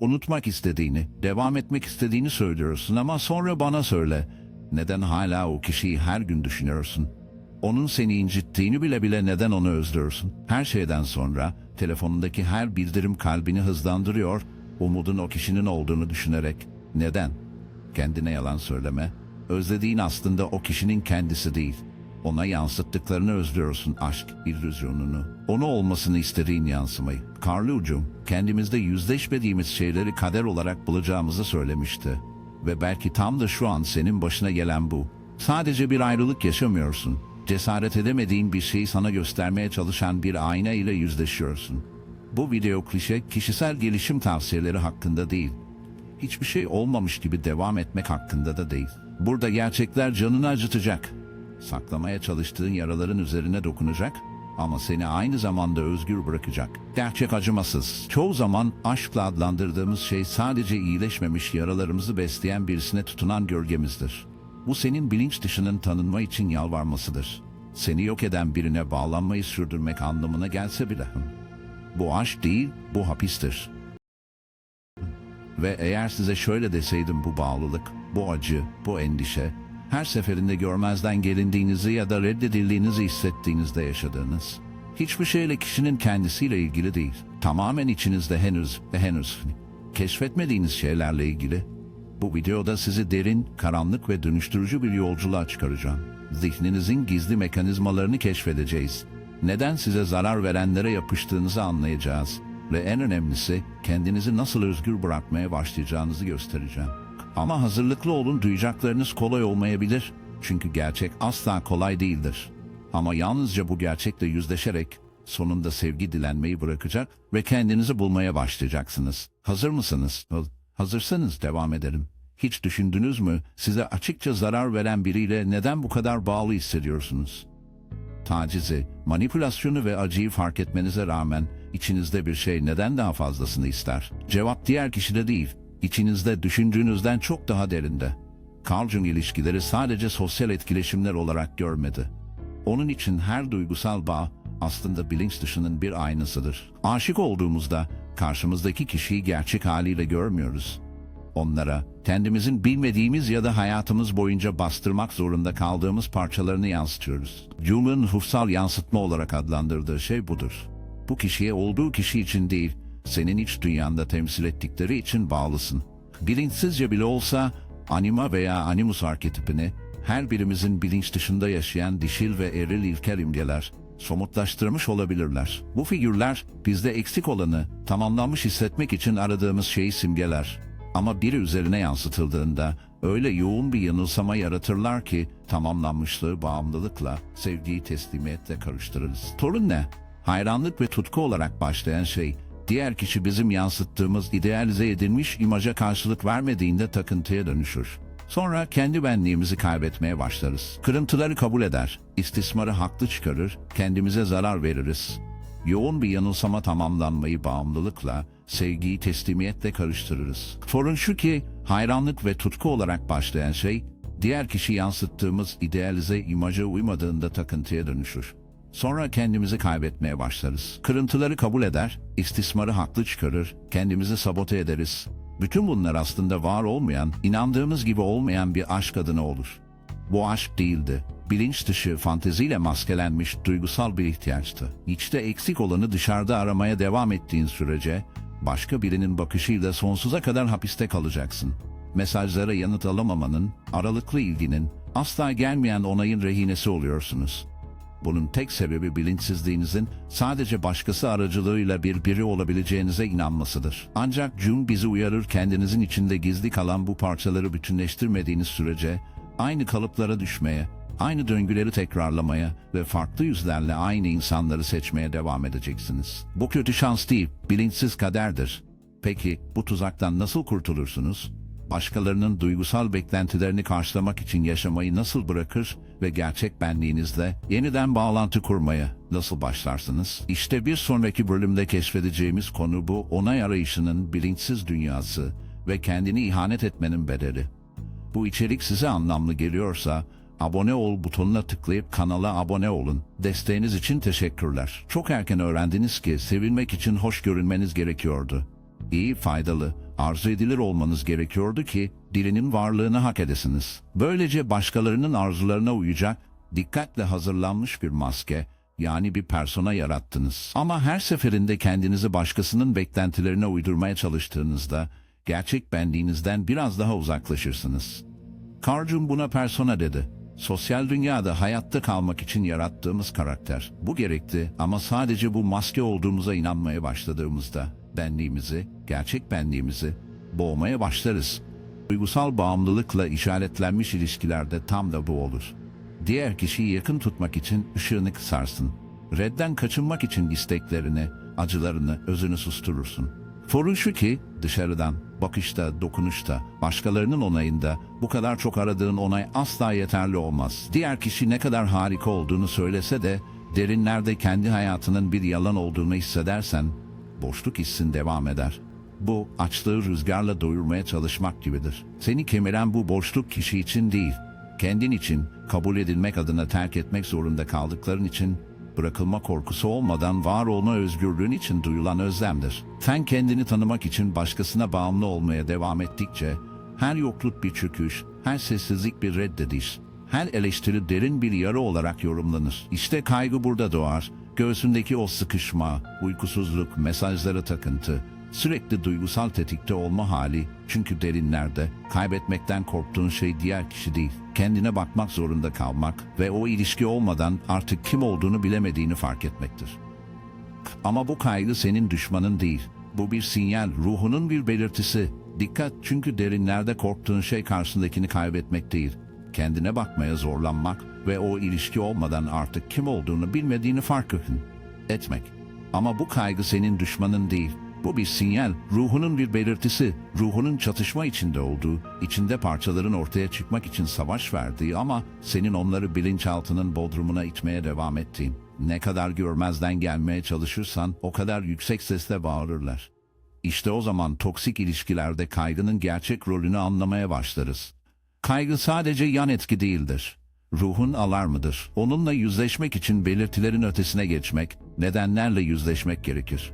Unutmak istediğini, devam etmek istediğini söylüyorsun ama sonra bana söyle. Neden hala o kişiyi her gün düşünüyorsun? Onun seni incittiğini bile bile neden onu özlüyorsun? Her şeyden sonra telefonundaki her bildirim kalbini hızlandırıyor, umudun o kişinin olduğunu düşünerek. Neden? Kendine yalan söyleme. Özlediğin aslında o kişinin kendisi değil. Ona yansıttıklarını özlüyorsun aşk, illüzyonunu. Onu olmasını istediğin yansımayı. Carl Ucum, kendimizde yüzleşmediğimiz şeyleri kader olarak bulacağımızı söylemişti. Ve belki tam da şu an senin başına gelen bu. Sadece bir ayrılık yaşamıyorsun. Cesaret edemediğin bir şeyi sana göstermeye çalışan bir ayna ile yüzleşiyorsun. Bu video klişe kişisel gelişim tavsiyeleri hakkında değil hiçbir şey olmamış gibi devam etmek hakkında da değil. Burada gerçekler canını acıtacak. Saklamaya çalıştığın yaraların üzerine dokunacak ama seni aynı zamanda özgür bırakacak. Gerçek acımasız. Çoğu zaman aşkla adlandırdığımız şey sadece iyileşmemiş yaralarımızı besleyen birisine tutunan gölgemizdir. Bu senin bilinç dışının tanınma için yalvarmasıdır. Seni yok eden birine bağlanmayı sürdürmek anlamına gelse bile. Bu aşk değil, bu hapistir. Ve eğer size şöyle deseydim bu bağlılık, bu acı, bu endişe, her seferinde görmezden gelindiğinizi ya da reddedildiğinizi hissettiğinizde yaşadığınız, hiçbir şeyle kişinin kendisiyle ilgili değil, tamamen içinizde henüz ve henüz keşfetmediğiniz şeylerle ilgili. Bu videoda sizi derin, karanlık ve dönüştürücü bir yolculuğa çıkaracağım. Zihninizin gizli mekanizmalarını keşfedeceğiz. Neden size zarar verenlere yapıştığınızı anlayacağız ve en önemlisi kendinizi nasıl özgür bırakmaya başlayacağınızı göstereceğim. Ama hazırlıklı olun duyacaklarınız kolay olmayabilir. Çünkü gerçek asla kolay değildir. Ama yalnızca bu gerçekle yüzleşerek sonunda sevgi dilenmeyi bırakacak ve kendinizi bulmaya başlayacaksınız. Hazır mısınız? Hazırsanız devam edelim. Hiç düşündünüz mü size açıkça zarar veren biriyle neden bu kadar bağlı hissediyorsunuz? tacizi, manipülasyonu ve acıyı fark etmenize rağmen içinizde bir şey neden daha fazlasını ister? Cevap diğer kişide değil, içinizde düşündüğünüzden çok daha derinde. Carl Jung ilişkileri sadece sosyal etkileşimler olarak görmedi. Onun için her duygusal bağ aslında bilinç dışının bir aynasıdır. Aşık olduğumuzda karşımızdaki kişiyi gerçek haliyle görmüyoruz onlara kendimizin bilmediğimiz ya da hayatımız boyunca bastırmak zorunda kaldığımız parçalarını yansıtıyoruz. Jung'un ruhsal yansıtma olarak adlandırdığı şey budur. Bu kişiye olduğu kişi için değil, senin iç dünyanda temsil ettikleri için bağlısın. Bilinçsizce bile olsa anima veya animus arketipini her birimizin bilinç dışında yaşayan dişil ve eril ilkel imgeler somutlaştırmış olabilirler. Bu figürler bizde eksik olanı tamamlanmış hissetmek için aradığımız şeyi simgeler. Ama biri üzerine yansıtıldığında öyle yoğun bir yanılsama yaratırlar ki tamamlanmışlığı bağımlılıkla, sevgiyi teslimiyetle karıştırırız. Torun ne? Hayranlık ve tutku olarak başlayan şey, diğer kişi bizim yansıttığımız idealize edilmiş imaja karşılık vermediğinde takıntıya dönüşür. Sonra kendi benliğimizi kaybetmeye başlarız. Kırıntıları kabul eder, istismarı haklı çıkarır, kendimize zarar veririz. Yoğun bir yanılsama tamamlanmayı bağımlılıkla, sevgiyi teslimiyetle karıştırırız. Sorun şu ki hayranlık ve tutku olarak başlayan şey, diğer kişi yansıttığımız idealize imaja uymadığında takıntıya dönüşür. Sonra kendimizi kaybetmeye başlarız. Kırıntıları kabul eder, istismarı haklı çıkarır, kendimizi sabote ederiz. Bütün bunlar aslında var olmayan, inandığımız gibi olmayan bir aşk adına olur. Bu aşk değildi. Bilinç dışı fanteziyle maskelenmiş duygusal bir ihtiyaçtı. İçte eksik olanı dışarıda aramaya devam ettiğin sürece başka birinin bakışıyla sonsuza kadar hapiste kalacaksın. Mesajlara yanıt alamamanın, aralıklı ilginin, asla gelmeyen onayın rehinesi oluyorsunuz. Bunun tek sebebi bilinçsizliğinizin sadece başkası aracılığıyla bir biri olabileceğinize inanmasıdır. Ancak Jung bizi uyarır kendinizin içinde gizli kalan bu parçaları bütünleştirmediğiniz sürece aynı kalıplara düşmeye, aynı döngüleri tekrarlamaya ve farklı yüzlerle aynı insanları seçmeye devam edeceksiniz. Bu kötü şans değil, bilinçsiz kaderdir. Peki bu tuzaktan nasıl kurtulursunuz? Başkalarının duygusal beklentilerini karşılamak için yaşamayı nasıl bırakır ve gerçek benliğinizle yeniden bağlantı kurmaya nasıl başlarsınız? İşte bir sonraki bölümde keşfedeceğimiz konu bu onay arayışının bilinçsiz dünyası ve kendini ihanet etmenin bedeli. Bu içerik size anlamlı geliyorsa abone ol butonuna tıklayıp kanala abone olun. Desteğiniz için teşekkürler. Çok erken öğrendiniz ki sevilmek için hoş görünmeniz gerekiyordu. İyi, faydalı, arzu edilir olmanız gerekiyordu ki dilinin varlığını hak edesiniz. Böylece başkalarının arzularına uyacak, dikkatle hazırlanmış bir maske, yani bir persona yarattınız. Ama her seferinde kendinizi başkasının beklentilerine uydurmaya çalıştığınızda, gerçek benliğinizden biraz daha uzaklaşırsınız. Carl Jung buna persona dedi. Sosyal dünyada hayatta kalmak için yarattığımız karakter. Bu gerekti ama sadece bu maske olduğumuza inanmaya başladığımızda benliğimizi, gerçek benliğimizi boğmaya başlarız. Duygusal bağımlılıkla işaretlenmiş ilişkilerde tam da bu olur. Diğer kişiyi yakın tutmak için ışığını kısarsın. Redden kaçınmak için isteklerini, acılarını, özünü susturursun. Sorun şu ki dışarıdan, bakışta, dokunuşta, başkalarının onayında bu kadar çok aradığın onay asla yeterli olmaz. Diğer kişi ne kadar harika olduğunu söylese de derinlerde kendi hayatının bir yalan olduğunu hissedersen boşluk hissin devam eder. Bu açlığı rüzgarla doyurmaya çalışmak gibidir. Seni kemiren bu boşluk kişi için değil, kendin için, kabul edilmek adına terk etmek zorunda kaldıkların için, bırakılma korkusu olmadan var olma özgürlüğün için duyulan özlemdir. Sen kendini tanımak için başkasına bağımlı olmaya devam ettikçe, her yokluk bir çöküş, her sessizlik bir reddediş, her eleştiri derin bir yara olarak yorumlanır. İşte kaygı burada doğar, göğsündeki o sıkışma, uykusuzluk, mesajlara takıntı, Sürekli duygusal tetikte olma hali çünkü derinlerde kaybetmekten korktuğun şey diğer kişi değil. Kendine bakmak zorunda kalmak ve o ilişki olmadan artık kim olduğunu bilemediğini fark etmektir. Ama bu kaygı senin düşmanın değil. Bu bir sinyal, ruhunun bir belirtisi. Dikkat çünkü derinlerde korktuğun şey karşındakini kaybetmek değil. Kendine bakmaya zorlanmak ve o ilişki olmadan artık kim olduğunu bilmediğini fark etmek. Ama bu kaygı senin düşmanın değil. Bu bir sinyal, ruhunun bir belirtisi, ruhunun çatışma içinde olduğu, içinde parçaların ortaya çıkmak için savaş verdiği ama senin onları bilinçaltının bodrumuna itmeye devam ettiğin. Ne kadar görmezden gelmeye çalışırsan o kadar yüksek sesle bağırırlar. İşte o zaman toksik ilişkilerde kaygının gerçek rolünü anlamaya başlarız. Kaygı sadece yan etki değildir. Ruhun alarmıdır. Onunla yüzleşmek için belirtilerin ötesine geçmek, nedenlerle yüzleşmek gerekir.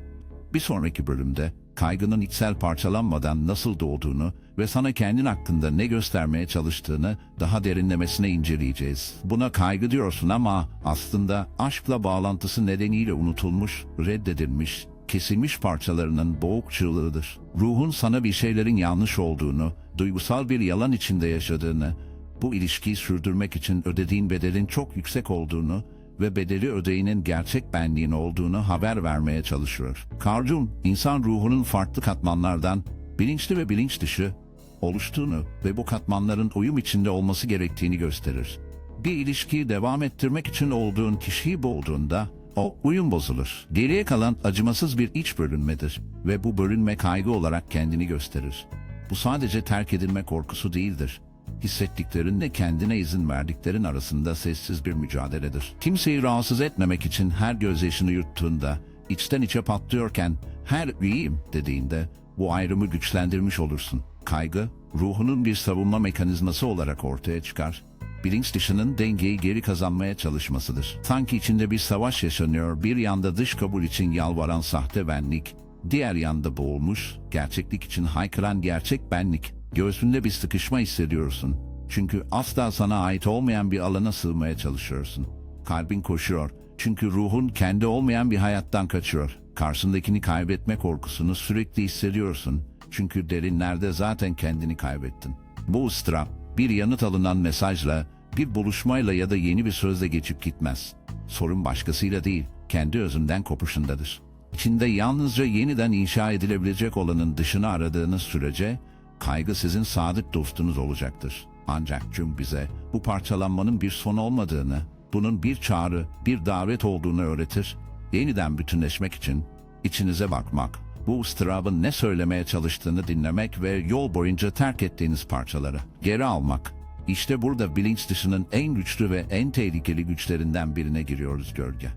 Bir sonraki bölümde kaygının içsel parçalanmadan nasıl doğduğunu ve sana kendin hakkında ne göstermeye çalıştığını daha derinlemesine inceleyeceğiz. Buna kaygı diyorsun ama aslında aşkla bağlantısı nedeniyle unutulmuş, reddedilmiş, kesilmiş parçalarının boğuk çığlığıdır. Ruhun sana bir şeylerin yanlış olduğunu, duygusal bir yalan içinde yaşadığını, bu ilişkiyi sürdürmek için ödediğin bedelin çok yüksek olduğunu ve bedeli ödeyenin gerçek benliğin olduğunu haber vermeye çalışıyor. Carl Jung, insan ruhunun farklı katmanlardan bilinçli ve bilinç dışı oluştuğunu ve bu katmanların uyum içinde olması gerektiğini gösterir. Bir ilişkiyi devam ettirmek için olduğun kişiyi bulduğunda o uyum bozulur. Geriye kalan acımasız bir iç bölünmedir ve bu bölünme kaygı olarak kendini gösterir. Bu sadece terk edilme korkusu değildir hissettiklerinle kendine izin verdiklerin arasında sessiz bir mücadeledir. Kimseyi rahatsız etmemek için her gözyaşını yuttuğunda, içten içe patlıyorken her iyiyim dediğinde bu ayrımı güçlendirmiş olursun. Kaygı, ruhunun bir savunma mekanizması olarak ortaya çıkar. Bilinç dışının dengeyi geri kazanmaya çalışmasıdır. Sanki içinde bir savaş yaşanıyor, bir yanda dış kabul için yalvaran sahte benlik, diğer yanda boğulmuş, gerçeklik için haykıran gerçek benlik. Göğsünde bir sıkışma hissediyorsun. Çünkü asla sana ait olmayan bir alana sığmaya çalışıyorsun. Kalbin koşuyor. Çünkü ruhun kendi olmayan bir hayattan kaçıyor. Karşındakini kaybetme korkusunu sürekli hissediyorsun. Çünkü derinlerde zaten kendini kaybettin. Bu ıstırap bir yanıt alınan mesajla, bir buluşmayla ya da yeni bir sözle geçip gitmez. Sorun başkasıyla değil, kendi özünden kopuşundadır. İçinde yalnızca yeniden inşa edilebilecek olanın dışını aradığınız sürece kaygı sizin sadık dostunuz olacaktır. Ancak Jung bize bu parçalanmanın bir son olmadığını, bunun bir çağrı, bir davet olduğunu öğretir. Yeniden bütünleşmek için içinize bakmak, bu ıstırabın ne söylemeye çalıştığını dinlemek ve yol boyunca terk ettiğiniz parçaları geri almak. İşte burada bilinç dışının en güçlü ve en tehlikeli güçlerinden birine giriyoruz gölge.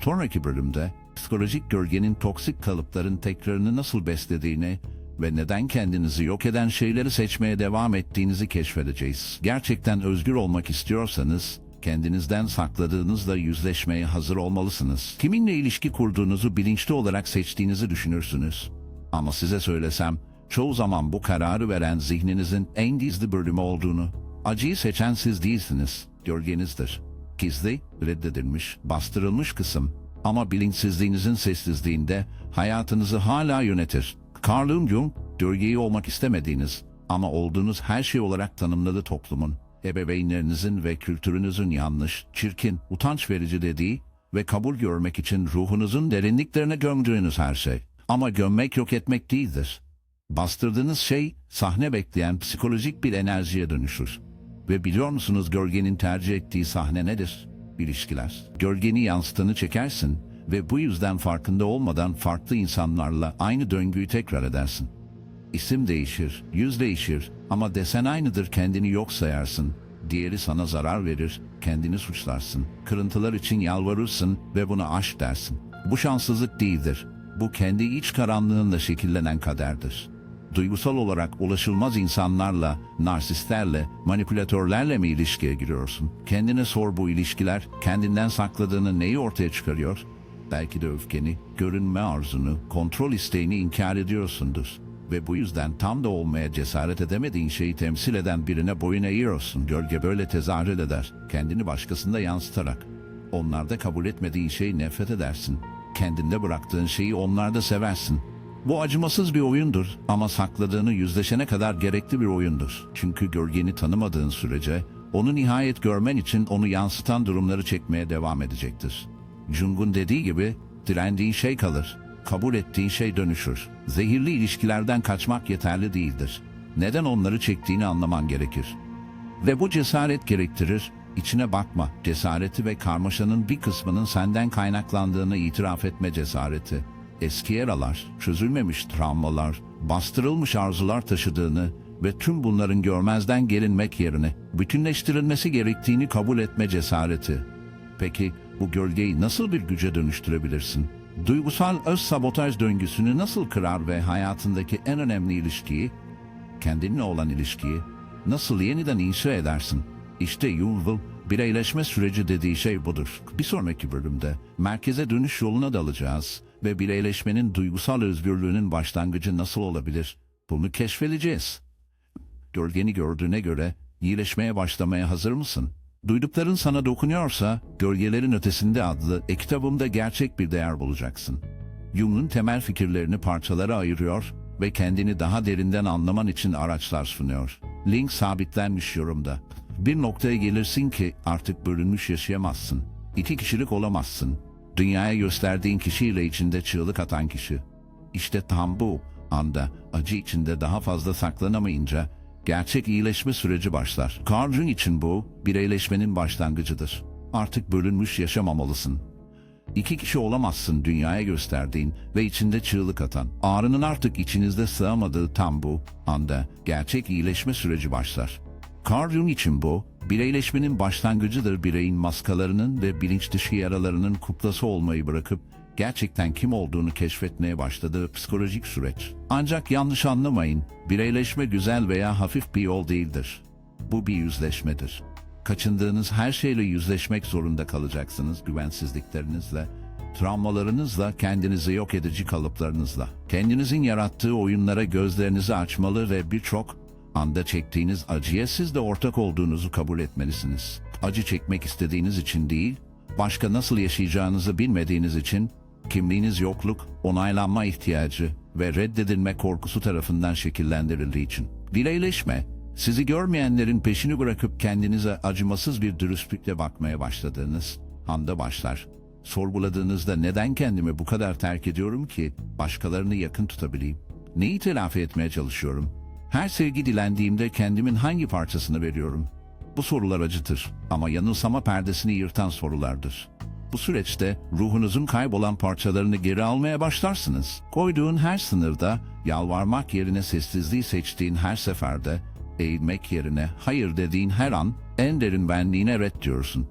Sonraki bölümde psikolojik gölgenin toksik kalıpların tekrarını nasıl beslediğini ve neden kendinizi yok eden şeyleri seçmeye devam ettiğinizi keşfedeceğiz. Gerçekten özgür olmak istiyorsanız kendinizden sakladığınızla yüzleşmeye hazır olmalısınız. Kiminle ilişki kurduğunuzu bilinçli olarak seçtiğinizi düşünürsünüz. Ama size söylesem, çoğu zaman bu kararı veren zihninizin en gizli bölümü olduğunu, acıyı seçen siz değilsiniz, gölgenizdir. Gizli, reddedilmiş, bastırılmış kısım ama bilinçsizliğinizin sessizliğinde hayatınızı hala yönetir. Carl Jung, gölgeyi olmak istemediğiniz ama olduğunuz her şey olarak tanımladığı toplumun, ebeveynlerinizin ve kültürünüzün yanlış, çirkin, utanç verici dediği ve kabul görmek için ruhunuzun derinliklerine gömdüğünüz her şey. Ama gömmek yok etmek değildir. Bastırdığınız şey sahne bekleyen psikolojik bir enerjiye dönüşür. Ve biliyor musunuz gölgenin tercih ettiği sahne nedir? İlişkiler. Gölgeni yansıtanı çekersin ve bu yüzden farkında olmadan farklı insanlarla aynı döngüyü tekrar edersin. İsim değişir, yüz değişir ama desen aynıdır kendini yok sayarsın. Diğeri sana zarar verir, kendini suçlarsın. Kırıntılar için yalvarırsın ve buna aşk dersin. Bu şanssızlık değildir. Bu kendi iç karanlığında şekillenen kaderdir. Duygusal olarak ulaşılmaz insanlarla, narsistlerle, manipülatörlerle mi ilişkiye giriyorsun? Kendine sor bu ilişkiler kendinden sakladığını neyi ortaya çıkarıyor? Belki de öfkeni, görünme arzunu, kontrol isteğini inkar ediyorsundur. Ve bu yüzden tam da olmaya cesaret edemediğin şeyi temsil eden birine boyun eğiyorsun. Gölge böyle tezahür eder. Kendini başkasında yansıtarak. Onlarda kabul etmediğin şeyi nefret edersin. Kendinde bıraktığın şeyi onlarda seversin. Bu acımasız bir oyundur ama sakladığını yüzleşene kadar gerekli bir oyundur. Çünkü gölgeni tanımadığın sürece onu nihayet görmen için onu yansıtan durumları çekmeye devam edecektir. Jung'un dediği gibi direndiğin şey kalır, kabul ettiğin şey dönüşür. Zehirli ilişkilerden kaçmak yeterli değildir. Neden onları çektiğini anlaman gerekir. Ve bu cesaret gerektirir, içine bakma, cesareti ve karmaşanın bir kısmının senden kaynaklandığını itiraf etme cesareti. Eski yaralar, çözülmemiş travmalar, bastırılmış arzular taşıdığını ve tüm bunların görmezden gelinmek yerine bütünleştirilmesi gerektiğini kabul etme cesareti. Peki bu gölgeyi nasıl bir güce dönüştürebilirsin? Duygusal öz sabotaj döngüsünü nasıl kırar ve hayatındaki en önemli ilişkiyi, kendinle olan ilişkiyi nasıl yeniden inşa edersin? İşte Yuval bireyleşme süreci dediği şey budur. Bir sonraki bölümde merkeze dönüş yoluna dalacağız ve bireyleşmenin duygusal özgürlüğünün başlangıcı nasıl olabilir? Bunu keşfedeceğiz. Gölgeni gördüğüne göre iyileşmeye başlamaya hazır mısın? Duydukların sana dokunuyorsa Gölgelerin Ötesinde adlı e-kitabımda gerçek bir değer bulacaksın. Jung'un temel fikirlerini parçalara ayırıyor ve kendini daha derinden anlaman için araçlar sunuyor. Link sabitlenmiş yorumda. Bir noktaya gelirsin ki artık bölünmüş yaşayamazsın. İki kişilik olamazsın. Dünyaya gösterdiğin kişiyle içinde çığlık atan kişi. İşte tam bu anda acı içinde daha fazla saklanamayınca gerçek iyileşme süreci başlar. Carl Jung için bu bireyleşmenin başlangıcıdır. Artık bölünmüş yaşamamalısın. İki kişi olamazsın dünyaya gösterdiğin ve içinde çığlık atan. Ağrının artık içinizde sığamadığı tam bu anda gerçek iyileşme süreci başlar. Carl Jung için bu, bireyleşmenin başlangıcıdır bireyin maskalarının ve bilinç dışı yaralarının kuplası olmayı bırakıp gerçekten kim olduğunu keşfetmeye başladığı psikolojik süreç. Ancak yanlış anlamayın, bireyleşme güzel veya hafif bir yol değildir. Bu bir yüzleşmedir. Kaçındığınız her şeyle yüzleşmek zorunda kalacaksınız güvensizliklerinizle, travmalarınızla, kendinizi yok edici kalıplarınızla. Kendinizin yarattığı oyunlara gözlerinizi açmalı ve birçok anda çektiğiniz acıya siz de ortak olduğunuzu kabul etmelisiniz. Acı çekmek istediğiniz için değil, başka nasıl yaşayacağınızı bilmediğiniz için, kimliğiniz yokluk, onaylanma ihtiyacı ve reddedilme korkusu tarafından şekillendirildiği için. Bireyleşme, sizi görmeyenlerin peşini bırakıp kendinize acımasız bir dürüstlükle bakmaya başladığınız anda başlar. Sorguladığınızda neden kendimi bu kadar terk ediyorum ki başkalarını yakın tutabileyim? Neyi telafi etmeye çalışıyorum? Her sevgi dilendiğimde kendimin hangi parçasını veriyorum? Bu sorular acıtır ama yanılsama perdesini yırtan sorulardır. Bu süreçte ruhunuzun kaybolan parçalarını geri almaya başlarsınız. Koyduğun her sınırda, yalvarmak yerine sessizliği seçtiğin her seferde, eğilmek yerine hayır dediğin her an en derin benliğine ret diyorsun.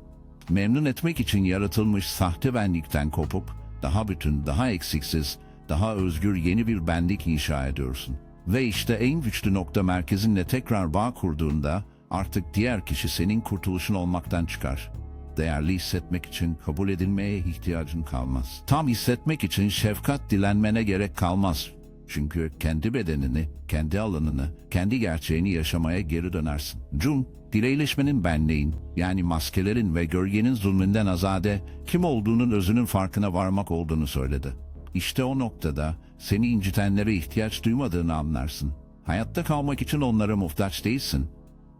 Memnun etmek için yaratılmış sahte benlikten kopup, daha bütün, daha eksiksiz, daha özgür yeni bir benlik inşa ediyorsun. Ve işte en güçlü nokta merkezinle tekrar bağ kurduğunda artık diğer kişi senin kurtuluşun olmaktan çıkar. Değerli hissetmek için kabul edilmeye ihtiyacın kalmaz. Tam hissetmek için şefkat dilenmene gerek kalmaz. Çünkü kendi bedenini, kendi alanını, kendi gerçeğini yaşamaya geri dönersin. Jung, dileğleşmenin benliğin, yani maskelerin ve gölgenin zulmünden azade, kim olduğunun özünün farkına varmak olduğunu söyledi. İşte o noktada seni incitenlere ihtiyaç duymadığını anlarsın. Hayatta kalmak için onlara muhtaç değilsin.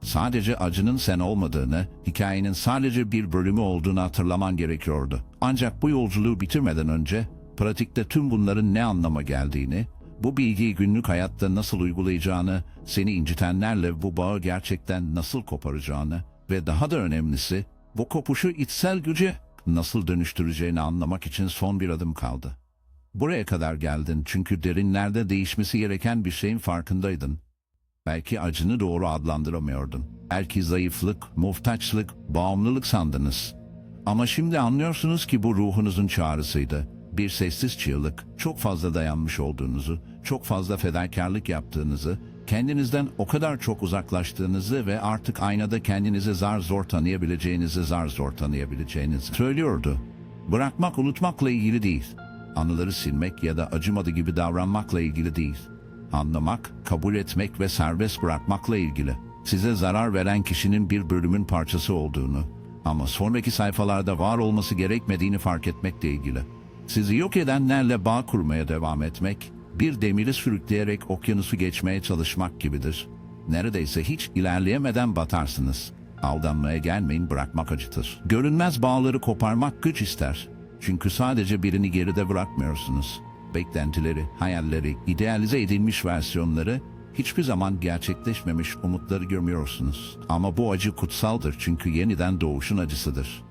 Sadece acının sen olmadığını, hikayenin sadece bir bölümü olduğunu hatırlaman gerekiyordu. Ancak bu yolculuğu bitirmeden önce, pratikte tüm bunların ne anlama geldiğini, bu bilgiyi günlük hayatta nasıl uygulayacağını, seni incitenlerle bu bağı gerçekten nasıl koparacağını ve daha da önemlisi, bu kopuşu içsel güce nasıl dönüştüreceğini anlamak için son bir adım kaldı. Buraya kadar geldin çünkü derinlerde değişmesi gereken bir şeyin farkındaydın. Belki acını doğru adlandıramıyordun. Belki zayıflık, muhtaçlık, bağımlılık sandınız. Ama şimdi anlıyorsunuz ki bu ruhunuzun çağrısıydı. Bir sessiz çığlık, çok fazla dayanmış olduğunuzu, çok fazla fedakarlık yaptığınızı, kendinizden o kadar çok uzaklaştığınızı ve artık aynada kendinizi zar zor tanıyabileceğinizi zar zor tanıyabileceğinizi söylüyordu. Bırakmak unutmakla ilgili değil. Anıları silmek ya da acımadı gibi davranmakla ilgili değil anlamak, kabul etmek ve serbest bırakmakla ilgili. Size zarar veren kişinin bir bölümün parçası olduğunu ama sonraki sayfalarda var olması gerekmediğini fark etmekle ilgili. Sizi yok edenlerle bağ kurmaya devam etmek, bir demiri sürükleyerek okyanusu geçmeye çalışmak gibidir. Neredeyse hiç ilerleyemeden batarsınız. Aldanmaya gelmeyin bırakmak acıtır. Görünmez bağları koparmak güç ister. Çünkü sadece birini geride bırakmıyorsunuz beklentileri, hayalleri, idealize edilmiş versiyonları, hiçbir zaman gerçekleşmemiş umutları görmüyorsunuz. Ama bu acı kutsaldır çünkü yeniden doğuşun acısıdır.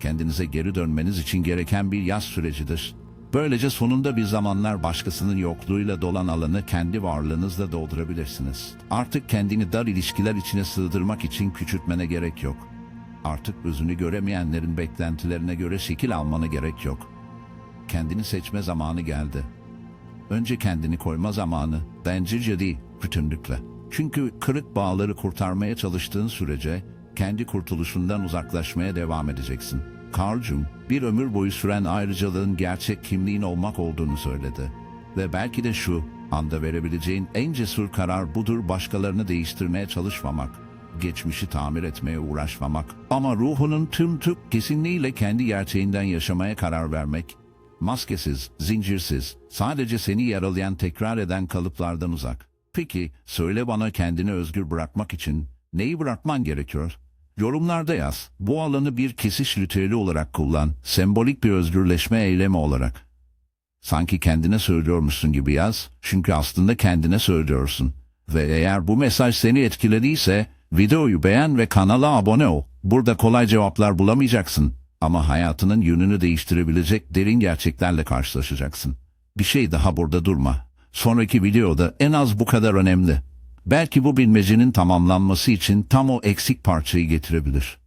Kendinize geri dönmeniz için gereken bir yaz sürecidir. Böylece sonunda bir zamanlar başkasının yokluğuyla dolan alanı kendi varlığınızla doldurabilirsiniz. Artık kendini dar ilişkiler içine sığdırmak için küçültmene gerek yok. Artık özünü göremeyenlerin beklentilerine göre şekil almana gerek yok.'' kendini seçme zamanı geldi. Önce kendini koyma zamanı, bencilce değil, bütünlükle. Çünkü kırık bağları kurtarmaya çalıştığın sürece kendi kurtuluşundan uzaklaşmaya devam edeceksin. Carl Jung, bir ömür boyu süren ayrıcalığın gerçek kimliğin olmak olduğunu söyledi. Ve belki de şu, anda verebileceğin en cesur karar budur başkalarını değiştirmeye çalışmamak geçmişi tamir etmeye uğraşmamak ama ruhunun tüm tük kesinliğiyle kendi gerçeğinden yaşamaya karar vermek Maskesiz, zincirsiz, sadece seni yaralayan tekrar eden kalıplardan uzak. Peki, söyle bana kendini özgür bırakmak için neyi bırakman gerekiyor? Yorumlarda yaz. Bu alanı bir kesiş ritüeli olarak kullan, sembolik bir özgürleşme eylemi olarak. Sanki kendine söylüyormuşsun gibi yaz, çünkü aslında kendine söylüyorsun. Ve eğer bu mesaj seni etkilediyse, videoyu beğen ve kanala abone ol. Burada kolay cevaplar bulamayacaksın. Ama hayatının yönünü değiştirebilecek derin gerçeklerle karşılaşacaksın. Bir şey daha burada durma. Sonraki videoda en az bu kadar önemli. Belki bu bilmecenin tamamlanması için tam o eksik parçayı getirebilir.